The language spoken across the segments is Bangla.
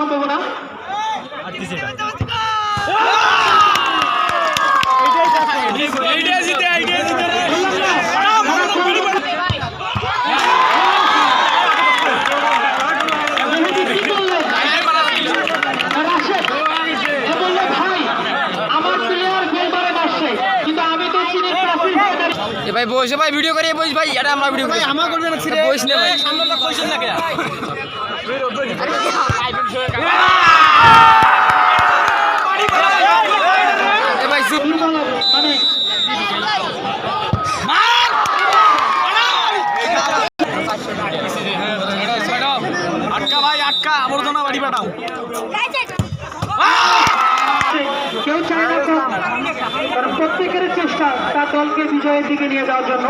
সম্ভাবনা? ভাই, আমার প্লেয়ার গোলবারে বাসছে কিন্তু আমি তো চিনি তাসির হায়দার এ ভাই বসে ভাই ভিডিও করে বস ভাই এটা আমরা ভিডিও করি। আমার করবে না ছিড়ে। বস না ভাই। সামনে তো কইছেন না কে আটকা ভাই আটকা আবর্জনা বাড়ি পাঠাও কেউ চায় না কারণ প্রত্যেকের চেষ্টা তার দলকে বিজয়ের দিকে নিয়ে যাওয়ার জন্য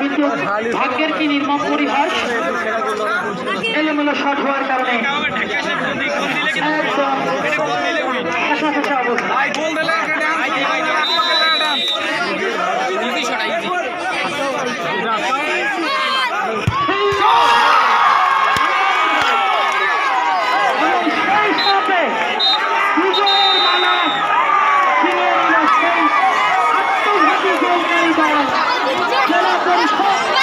কিন্তু ভাগ্যের কি নির্মম পরিহাস এলোমেলো শট হওয়ার জেলা পরিষদ